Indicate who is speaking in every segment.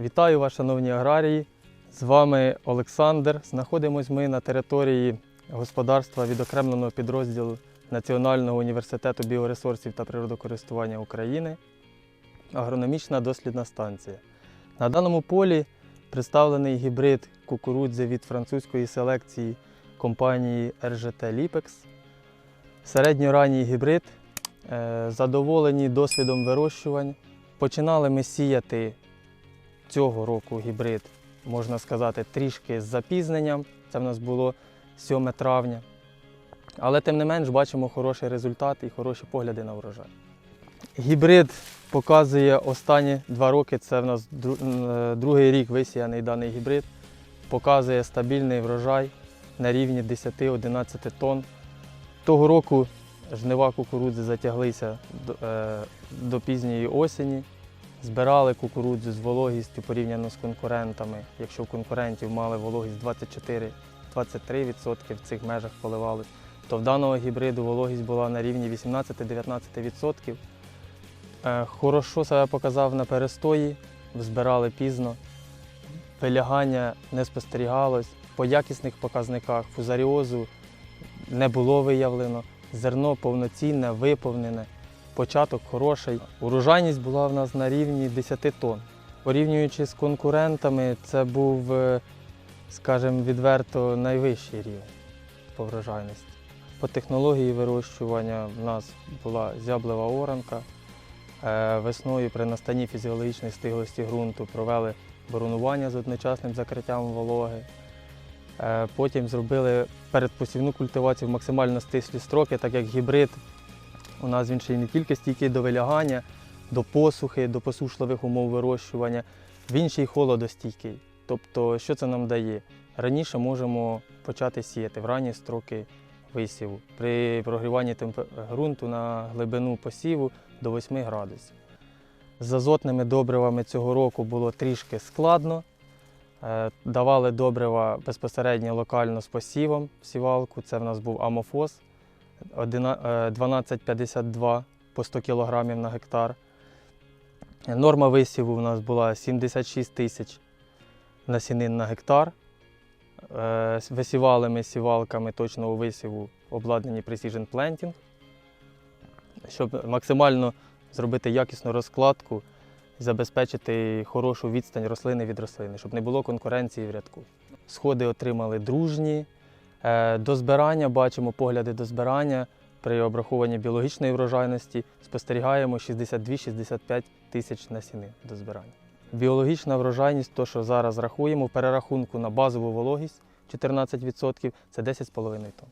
Speaker 1: Вітаю вас, шановні аграрії! З вами Олександр. Знаходимось ми на території господарства відокремленого підрозділу Національного університету біоресурсів та природокористування України. Агрономічна дослідна станція. На даному полі представлений гібрид кукурудзи від французької селекції компанії RGT Lipex. Середньоранній гібрид. Е, Задоволені досвідом вирощувань. Починали ми сіяти цього року гібрид, можна сказати, трішки з запізненням. Це в нас було 7 травня. Але тим не менш бачимо хороший результат і хороші погляди на врожай. Гібрид показує останні два роки, це в нас другий рік висіяний даний гібрид. Показує стабільний врожай на рівні 10-11 тонн. Того року жнива кукурудзи затяглися до, е, до пізньої осені. Збирали кукурудзу з вологістю порівняно з конкурентами. Якщо в конкурентів мали вологість 24-23% в цих межах поливалось, то в даного гібриду вологість була на рівні 18-19%. Е, Хорошо себе показав на перестої, збирали пізно, вилягання не спостерігалось. По якісних показниках фузаріозу не було виявлено, зерно повноцінне, виповнене початок хороший. Урожайність була в нас на рівні 10 тонн. Порівнюючи з конкурентами, це був, е, скажімо, відверто найвищий рівень по врожайності. По технології вирощування в нас була зяблева оранка. Е, Весною при настанні фізіологічної стиглості ґрунту провели боронування з одночасним закриттям вологи. Е, Потім зробили передпосівну культивацію в максимально стислі строки, так як гібрид у нас він ще не тільки стійкий до вилягання, до посухи, до посушливих умов вирощування, він ще й холодостійкий. Тобто, що це нам дає? Раніше можемо почати сіяти в ранні строки висіву при прогріванні темпе- ґрунту на глибину посіву до 8 градусів. З азотними добривами цього року було трішки складно. Е, Давали добрива безпосередньо локально з посівом сівалку. Це в нас був амофос. Одина- е, 12,52 по 100 кг на гектар. Норма висіву у нас була 76 тисяч насінин на гектар. Е, Висівали ми сівалками точного висіву обладнані Precision Planting, щоб максимально зробити якісну розкладку забезпечити хорошу відстань рослини від рослини, щоб не було конкуренції в рядку. Сходи отримали дружні. Е, До збирання бачимо погляди до збирання. При обрахуванні біологічної врожайності спостерігаємо 62-65 тисяч насінин до збирання. Біологічна врожайність, то що зараз рахуємо, в перерахунку на базову вологість 14% це 10,5 тонн.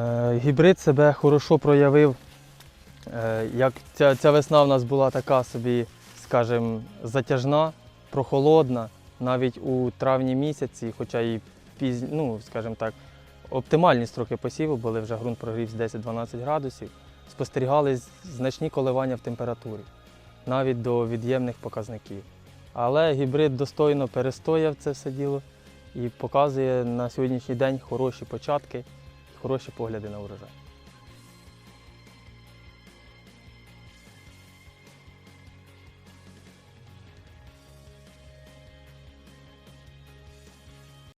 Speaker 1: Е, Гібрид себе хорошо проявив. Е, Як ця, ця весна в нас була така собі, скажімо, затяжна, прохолодна, навіть у травні місяці, хоча і пізні, ну, скажімо так, оптимальні строки посіву були вже ґрунт прогрівся 10-12 градусів, спостерігались значні коливання в температурі, навіть до від'ємних показників. Але гібрид достойно перестояв це все діло і показує на сьогоднішній день хороші початки, хороші погляди на урожай.